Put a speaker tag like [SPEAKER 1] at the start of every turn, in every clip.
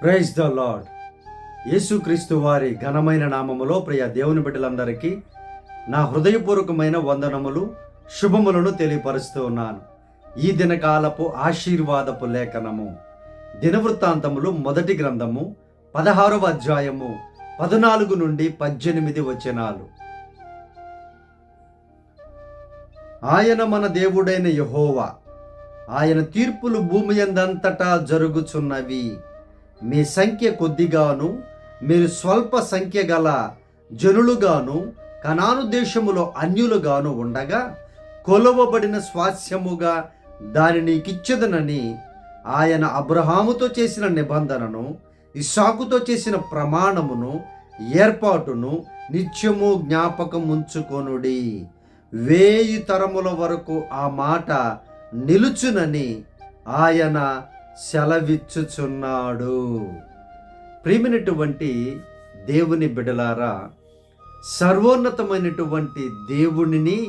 [SPEAKER 1] Praise the lord యేసుక్రీస్తు వారి ఘనమైన నామములో ప్రియ దేవుని బిడ్డలందరికీ నా హృదయపూర్వకమైన వందనములు శుభములను తెలియపరుస్తూ ఉన్నాను. ఈ దినకాలపు ఆశీర్వాదపు లేఖనము దినవృత్తాంతములు మొదటి గ్రంథము పదహారవ అధ్యాయము పద్నాలుగు నుండి పద్దెనిమిది వచనాలు. ఆయన మన దేవుడైన యహోవా ఆయన తీర్పులు భూమి ఎందంతటా జరుగుచున్నవి. మీ సంఖ్య కొద్దిగాను మీరు స్వల్ప సంఖ్య గల జనులుగాను కనాను దేశములో అన్యులుగాను ఉండగా కొలవబడిన స్వాస్యముగా దాని నీకిచ్చదనని ఆయన అబ్రహాముతో చేసిన నిబంధనను ఇస్సాకుతో చేసిన ప్రమాణమును ఏర్పాటును నిత్యము జ్ఞాపకం ఉంచుకొనుడి వేయి తరముల వరకు ఆ మాట నిలుచునని ఆయన సెలవిచ్చుచున్నాడు. ప్రియమైనటువంటి దేవుని బిడలారా సర్వోన్నతమైనటువంటి దేవునిని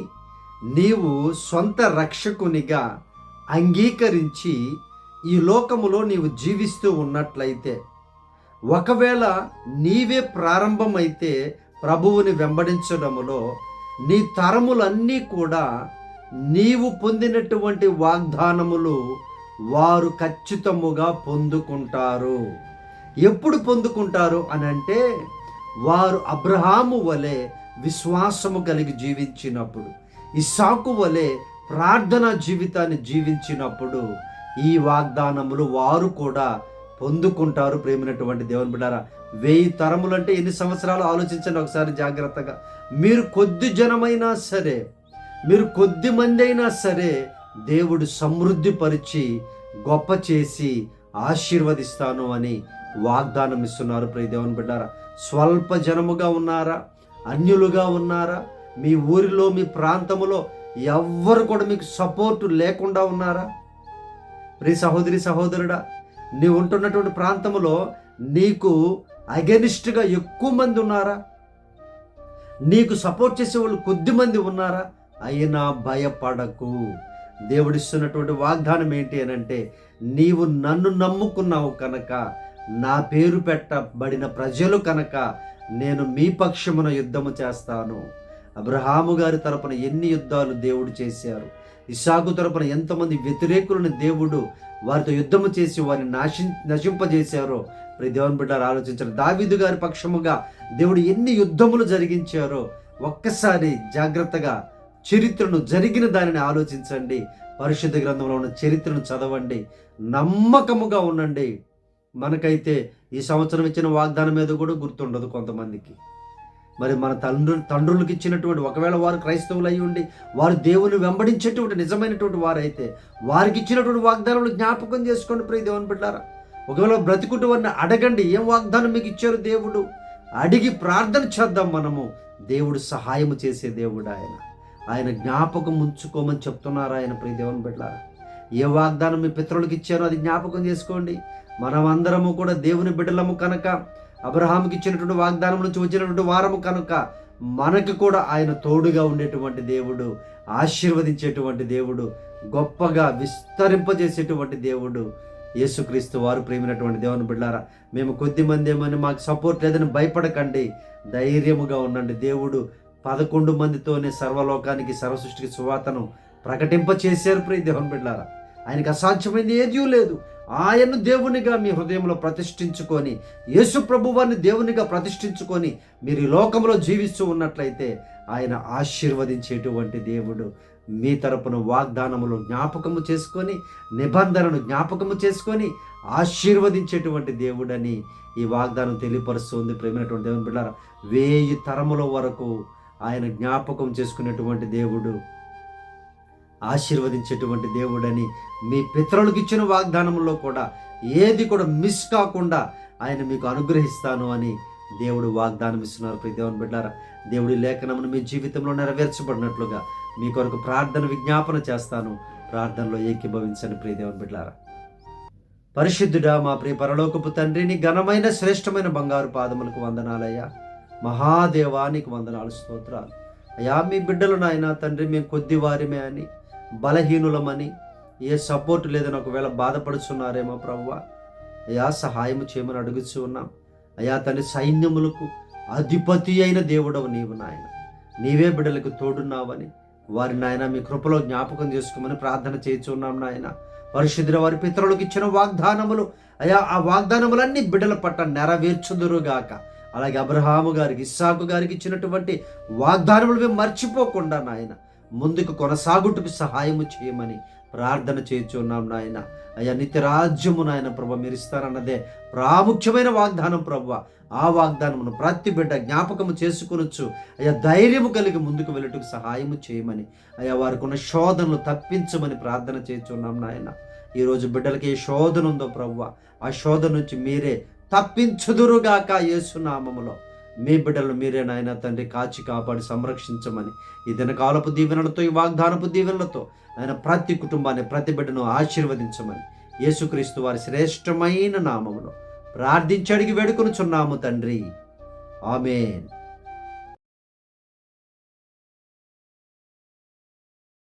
[SPEAKER 1] నీవు సొంత రక్షకునిగా అంగీకరించి ఈ లోకములో నీవు జీవిస్తూ ఉన్నట్లయితే ఒకవేళ నీవే ప్రారంభమైతే ప్రభువుని వెంబడించడములో నీ తరములన్నీ కూడా నీవు పొందినటువంటి వాగ్దానములు వారు ఖచ్చితముగా పొందుకుంటారు. ఎప్పుడు పొందుకుంటారు అని అంటే వారు అబ్రహాము వలె విశ్వాసము కలిగి జీవించినప్పుడు ఇసాకు వలె ప్రార్థన జీవితాన్ని జీవించినప్పుడు ఈ వాగ్దానములు వారు కూడా పొందుకుంటారు ప్రేమినటువంటి దేవుని బిడ్డారా. వెయ్యి తరములు అంటే ఎన్ని సంవత్సరాలు ఆలోచించండి ఒకసారి జాగ్రత్తగా. మీరు కొద్ది జనమైనా సరే మీరు కొద్ది మంది అయినా సరే దేవుడు సమృద్ధి పరిచి గొప్ప చేసి ఆశీర్వదిస్తాను అని వాగ్దానం ఇస్తున్నారు. ప్రియ దేవుని బిడ్డారా స్వల్ప జనముగా ఉన్నారా? అన్యులుగా ఉన్నారా? మీ ఊరిలో మీ ప్రాంతంలో ఎవ్వరు కూడా మీకు సపోర్ట్ లేకుండా ఉన్నారా? ప్రియ సహోదరి సహోదరుడా నీవు ఉంటున్నటువంటి ప్రాంతములో నీకు అగెనిస్ట్గా ఎక్కువ మంది ఉన్నారా? నీకు సపోర్ట్ చేసే వాళ్ళు కొద్ది మంది ఉన్నారా? అయినా భయపడకు. దేవుడిస్తున్నటువంటి వాగ్దానం ఏంటి అని అంటే నీవు నన్ను నమ్ముకున్నావు కనుక నా పేరు పెట్టబడిన ప్రజలు కనుక నేను మీ పక్షమున యుద్ధము చేస్తాను. అబ్రహాము గారి తరపున ఎన్ని యుద్ధాలు దేవుడు చేశారు? ఇసాకు తరపున ఎంతమంది వ్యతిరేకులను దేవుడు వారితో యుద్ధము చేసి వారిని నాశి నశింపజేశారో? ప్రతి దేవుని బిడ్డారు ఆలోచించారు దావీదు గారి పక్షముగా దేవుడు ఎన్ని యుద్ధములు జరిగించారో ఒక్కసారి జాగ్రత్తగా చరిత్రను జరిగిన దానిని ఆలోచించండి. పరిశుద్ధ గ్రంథంలో ఉన్న చరిత్రను చదవండి. నమ్మకముగా ఉండండి. మనకైతే ఈ సంవత్సరం ఇచ్చిన వాగ్దానం మీద కూడా గుర్తుండదు కొంతమందికి. మరి మన తండ్రు తండ్రులకు ఇచ్చినటువంటి ఒకవేళ వారు క్రైస్తవులు అయి ఉండి వారు దేవుని వెంబడించేటువంటి నిజమైనటువంటి వారైతే వారికి ఇచ్చినటువంటి వాగ్దానాలు జ్ఞాపకం చేసుకోండి ప్రియ దేవుని బిడ్డారా. ఒకవేళ బ్రతికుంటూ వారిని అడగండి ఏం వాగ్దానం మీకు ఇచ్చారు దేవుడు? అడిగి ప్రార్థన చేద్దాం మనము. దేవుడు సహాయము చేసే దేవుడు ఆయన. ఆయన జ్ఞాపకం ఉంచుకోమని చెప్తున్నారు ఆయన ప్రియ దేవుని బిడ్డ ఏ వాగ్దానం మీ పితరులకు ఇచ్చారో అది జ్ఞాపకం చేసుకోండి. మనమందరము కూడా దేవుని బిడ్డలము కనుక అబ్రహాంకి ఇచ్చినటువంటి వాగ్దానం నుంచి వచ్చినటువంటి వారము కనుక మనకి కూడా ఆయన తోడుగా ఉండేటువంటి దేవుడు ఆశీర్వదించేటువంటి దేవుడు గొప్పగా విస్తరింపజేసేటువంటి దేవుడు యేసుక్రీస్తు వారు ప్రేమినటువంటి దేవుని బిడ్డారా మేము కొద్ది మంది ఏమని మాకు సపోర్ట్ లేదని భయపడకండి. ధైర్యముగా ఉండండి. దేవుడు పదకొండు మందితోనే సర్వలోకానికి సర్వసృష్టికి సువార్తను ప్రకటింప చేశారు ప్రియ దేవుని బిడ్డారా. ఆయనకు అసాధ్యమైంది ఏదీ లేదు. ఆయన్ను దేవునిగా మీ హృదయంలో ప్రతిష్ఠించుకొని యేసు ప్రభువాన్ని దేవునిగా ప్రతిష్ఠించుకొని మీరు ఈ లోకంలో జీవిస్తూ ఉన్నట్లయితే ఆయన ఆశీర్వదించేటువంటి దేవుడు. మీ తరపున వాగ్దానములు జ్ఞాపకము చేసుకొని నిబంధనను జ్ఞాపకము చేసుకొని ఆశీర్వదించేటువంటి దేవుడని ఈ వాగ్దానం తెలియపరుస్తుంది ప్రేమైనటువంటి దేవుని బిడ్డారా. వేయి తరముల వరకు ఆయన జ్ఞాపకం చేసుకునేటువంటి దేవుడు ఆశీర్వదించేటువంటి దేవుడని మీ పితరులకు ఇచ్చిన వాగ్దానంలో కూడా ఏది కూడా మిస్ కాకుండా ఆయన మీకు అనుగ్రహిస్తాను అని దేవుడు వాగ్దానం ఇస్తున్నారు. ప్రతి దేవుని బిడ్డారా దేవుడి లేఖనమును మీ జీవితంలో నెరవేర్చబడినట్లుగా మీ కొరకు ప్రార్థన విజ్ఞాపన చేస్తాను. ప్రార్థనలో ఏకీభవించని ప్రియ దేవుని బిడ్డారా. పరిశుద్ధుడా మా ప్రియ పరలోకపు తండ్రిని ఘనమైన శ్రేష్టమైన బంగారు పాదములకు వందనాలయ్యా. మహాదేవానికి వందనాలు స్తోత్రాలు. అయ్యా మీ బిడ్డలు నాయన తండ్రి మేము కొద్ది వారిమే అని బలహీనులమని ఏ సపోర్ట్ లేదని ఒకవేళ బాధపడుచున్నారేమో ప్రవ్వ. అయా సహాయం చేయమని అడుగుచూ ఉన్నాం. అయా తండ్రి సైన్యములకు అధిపతి అయిన దేవుడవు నీవు నాయన. నీవే బిడ్డలకు తోడున్నావని వారి నాయన మీ కృపలో జ్ఞాపకం చేసుకోమని ప్రార్థన చేయించున్నాం నాయన. పరిశుద్ధుల వారి పితరులకు ఇచ్చిన వాగ్దానములు అయా ఆ వాగ్దానములన్నీ బిడ్డల పట్ల నెరవేర్చుదురుగాక. అలాగే అబ్రహాము గారికి ఇస్సాకు గారికి ఇచ్చినటువంటి వాగ్దానములు మేము మర్చిపోకుండా నాయన ముందుకు కొనసాగుటకు సహాయము చేయమని ప్రార్థన చేయించున్నాం నాయన. అయ్యా నిత్యరాజ్యము నాయన ప్రభ మీరు ఇస్తారన్నదే ప్రాముఖ్యమైన వాగ్దానం ప్రభు. ఆ వాగ్దానమును ప్రతి బిడ్డ జ్ఞాపకము చేసుకునొచ్చు అయ్యా ధైర్యము కలిగి ముందుకు వెళ్ళటకు సహాయము చేయమని అయ్యా వారికి ఉన్న శోధనలు తప్పించమని ప్రార్థన చేయించున్నాం నాయన. ఈరోజు బిడ్డలకి ఏ శోధన ఉందో ప్రవ్వ ఆ శోధన నుంచి మీరే తప్పించుదురుగాక యేసునామములో. మీ బిడ్డలు మీరే నాయన తండ్రి కాచి కాపాడి సంరక్షించమని ఈ దినకాలపు దీవెనలతో ఈ వాగ్దానపు దీవెనలతో ఆయన ప్రతి కుటుంబాన్ని ప్రతి బిడ్డను ఆశీర్వదించమని యేసుక్రీస్తు వారి శ్రేష్టమైన నామములో ప్రార్థించి అడిగి వేడుకొనుచున్నాము తండ్రి. ఆమెన్.